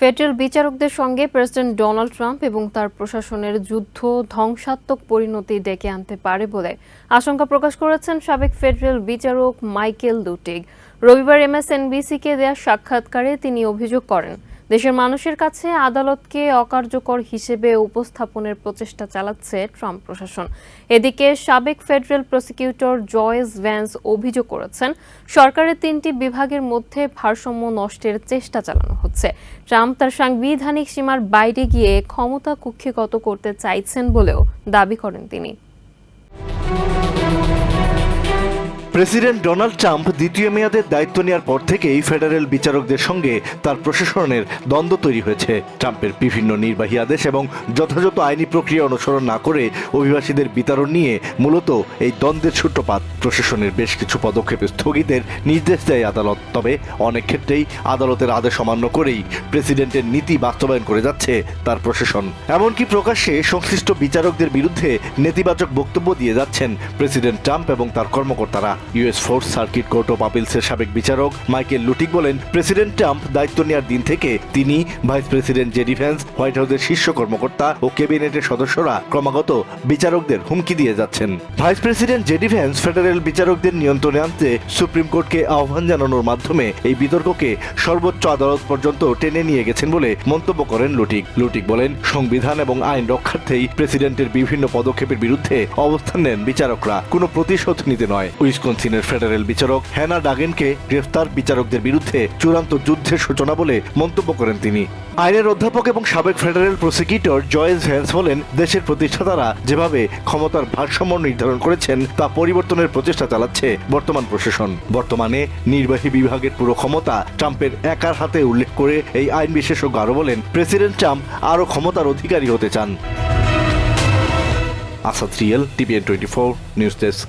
Federal বিচারকদের সঙ্গে president Donald Trump এবং তার প্রশাসনের যুদ্ধ ধ্বংসাত্মক পরিণতি ডেকে আনতে পারে বলে আশঙ্কা প্রকাশ করেছেন সাবেক ফেডারেল বিচারক মাইকেল দুটিগ। রবিবার এমএসএনবিসিকে দেয়া সাক্ষাৎকারে তিনি অভিযোগ করেন দেশের মানুষের কাছে আদালতকে অকার্যকর হিসেবে উপস্থাপনের প্রচেষ্টা চালাচ্ছে ট্রাম্প প্রশাসন। এদিকে সাবেক ফেডারেল প্রসিকিউটর জয়েস ভ্যান্স অভিযোগ করেছেন, সরকারের তিনটি বিভাগের মধ্যে ভারসাম্য নষ্টের চেষ্টা চালানো হচ্ছে। ট্রাম্প তার সাংবিধানিক সীমার বাইরে গিয়ে ক্ষমতা কুক্ষিগত করতে চাইছেন বলেও দাবি করেন তিনি। প্রেসিডেন্ট ডোনাল্ড ট্রাম্প দ্বিতীয় মেয়াদের দায়িত্ব নেওয়ার পর থেকেই ফেডারেল বিচারকদের সঙ্গে তার প্রশাসনের দ্বন্দ্ব তৈরি হয়েছে। ট্রাম্পের বিভিন্ন নির্বাহী আদেশ এবং যথাযথ আইনি প্রক্রিয়া অনুসরণ না করে অভিবাসীদের বিতরণ নিয়ে মূলত এই দ্বন্দ্বের সূত্রপাত। প্রশাসনের বেশ কিছু পদক্ষেপ স্থগিতের নির্দেশ দেয় আদালত, তবে অনেক ক্ষেত্রেই আদালতের আদেশ অমান্য করেই প্রেসিডেন্টের নীতি বাস্তবায়ন করে যাচ্ছে তার প্রশাসন। এমনকি প্রকাশ্যে সংশ্লিষ্ট বিচারকদের বিরুদ্ধে নেতিবাচক বক্তব্য দিয়ে যাচ্ছেন প্রেসিডেন্ট ট্রাম্প এবং তার কর্মকর্তারা। US force circuit court of আপিলসের সাবেক বিচারক মাইকেল লুটিক বলেন, প্রেসিডেন্ট ট্রাম্প দায়িত্ব নেওয়ার দিন থেকে তিনি vice president J D Vance white হাউসের শীর্ষ কর্মকর্তা ও ক্যাবিনেটের সদস্যরা ক্রমাগত বিচারকদের হুমকি দিয়ে যাচ্ছেন। Vice president J D Vance federal বিচারকদের নিয়ন্ত্রণে আনতে সুপ্রিম কোর্টকে আহ্বান জানানোর মাধ্যমে এই বিতর্ককে সর্বোচ্চ আদালত পর্যন্ত টেনে নিয়ে গেছেন বলে মন্তব্য করেন লুটিক। লুটিক বলেন, সংবিধান এবং আইন রক্ষার্থেই প্রেসিডেন্টের বিভিন্ন পদক্ষেপের বিরুদ্ধে অবস্থান নেন বিচারকরা। কোনো প্রতিশোধ নিতে নয়। উইসকনসিনের ফেডারেল বিচারক হ্যানা ডাগেনকে গ্রেফতার বিচারকদের বিরুদ্ধে চূড়ান্ত যুদ্ধের সূচনা বলে মন্তব্য করেন তিনি। আইনের অধ্যাপক এবং সাবেক ফেডারেল প্রসিকিউটর জয়েস ভ্যান্স বলেন, দেশের প্রতিষ্ঠাতারা যেভাবে ক্ষমতার ভারসাম্য নির্ধারণ করেছেন, তা পরিবর্তনের প্রচেষ্টা চালাচ্ছে বর্তমান প্রশাসন। বর্তমানে নির্বাহী বিভাগের পুরো ক্ষমতা ট্রাম্পের একার হাতে উল্লেখ করে এই আইন বিশেষজ্ঞ আরও বলেন, প্রেসিডেন্ট ট্রাম্প আরও ক্ষমতার অধিকারী হতে চান। Asad Real, T V N twenty four, news desk.